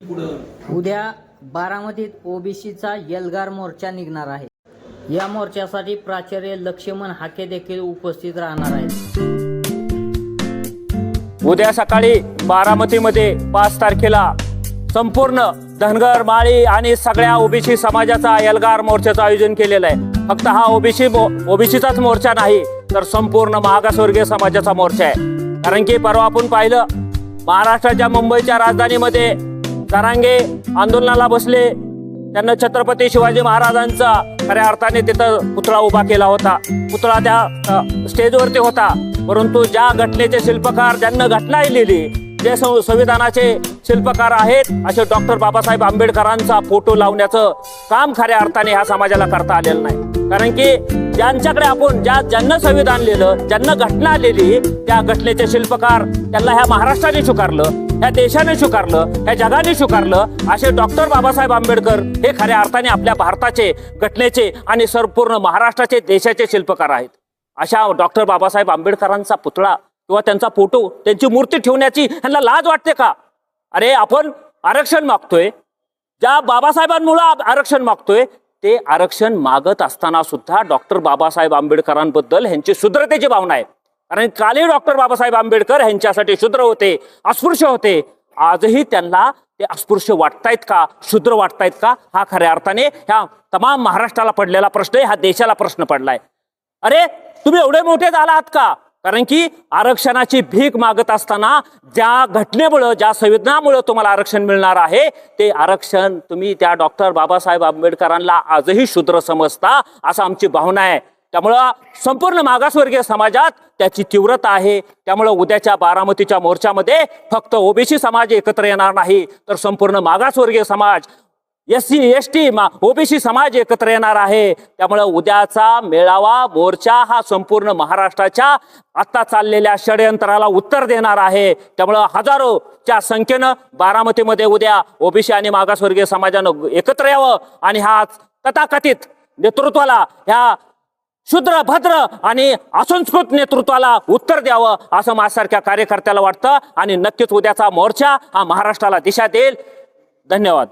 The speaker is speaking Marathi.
उद्या बारामतीत ओबीसीचा एल्गार मोर्चा निघणार आहे. या मोर्चासाठी प्राचार्य लक्ष्मण हाके देखील उपस्थित राहणार आहेत. उद्या सकाळी बारामतीमध्ये पाच तारखेला संपूर्ण धनगर माळी आणि सगळ्या ओबीसी समाजाचा एल्गार मोर्चाचं आयोजन केलेलं आहे. फक्त हा ओबीसी ओबीसीचाच मोर्चा नाही तर संपूर्ण मागासवर्गीय समाजाचा मोर्चा आहे. कारण की परवा आपण पाहिलं महाराष्ट्राच्या मुंबईच्या राजधानीमध्ये जरांगे आंदोलनाला बसले. त्यांना छत्रपती शिवाजी महाराजांचा खऱ्या अर्थाने तिथं पुतळा उभा केला होता. पुतळा त्या स्टेजवरती होता. परंतु ज्या घटनेचे शिल्पकार ज्यांना घटना लिहिली जे सं- संविधानाचे शिल्पकार आहेत असे डॉक्टर बाबासाहेब आंबेडकरांचा फोटो लावण्याचं काम खऱ्या अर्थाने ह्या समाजाला करता आलेलं नाही. कारण की ज्यांच्याकडे आपण ज्या ज्यांना संविधान लिहिलं ज्यांना घटना लिहिली त्या घटनेचे शिल्पकार त्यांना ह्या महाराष्ट्राने स्वीकारलं. ह्या देशाने स्वीकारलं ह्या जगाने स्वीकारलं असे डॉक्टर बाबासाहेब आंबेडकर हे खऱ्या अर्थाने आपल्या भारताचे घटनेचे आणि संपूर्ण महाराष्ट्राचे देशाचे शिल्पकार आहेत. अशा डॉक्टर बाबासाहेब आंबेडकरांचा पुतळा किंवा त्यांचा फोटो त्यांची मूर्ती ठेवण्याची ह्यांना लाज वाटते का? अरे आपण आरक्षण मागतोय. ज्या बाबासाहेबांमुळं आरक्षण मागतोय ते आरक्षण मागत असताना सुद्धा डॉक्टर बाबासाहेब आंबेडकरांबद्दल ह्यांची सुद्रतेची भावना आहे. कारण कालही डॉक्टर बाबासाहेब आंबेडकर ह्यांच्यासाठी शूद्र होते अस्पृश्य होते. आजही त्यांना ते अस्पृश्य वाटतायत का शूद्र वाटतायत का? हा खऱ्या अर्थाने ह्या तमाम महाराष्ट्राला पडलेला प्रश्न आहे हा देशाला प्रश्न पडलाय. अरे तुम्ही एवढे मोठे झाला आहात का? कारण की आरक्षणाची भीक मागत असताना ज्या घटनेमुळं ज्या संविधानामुळं तुम्हाला आरक्षण मिळणार आहे ते आरक्षण तुम्ही त्या डॉक्टर बाबासाहेब आंबेडकरांना आजही शूद्र समजता असं आमची भावना आहे. त्यामुळं संपूर्ण मागासवर्गीय समाजात त्याची तीव्रता आहे. त्यामुळं उद्याच्या बारामतीच्या मोर्चामध्ये फक्त ओबीसी समाज एकत्र येणार नाही. तर संपूर्ण मागासवर्गीय समाज S C S T OBC समाज एकत्र येणार आहे. त्यामुळं उद्याचा मेळावा मोर्चा हा संपूर्ण महाराष्ट्राच्या आत्ता चाललेल्या षडयंत्राला उत्तर देणार आहे. त्यामुळं हजारोच्या संख्येनं बारामतीमध्ये उद्या ओबीसी आणि मागासवर्गीय समाजानं एकत्र यावं. आणि हा तथाकथित नेतृत्वाला ह्या शुद्र भद्र आणि असंस्कृत नेतृत्वाला उत्तर द्यावं असं माझ्यासारख्या कार्यकर्त्याला वाटतं. आणि नक्कीच उद्याचा मोर्चा हा महाराष्ट्राला दिशा देईल. धन्यवाद.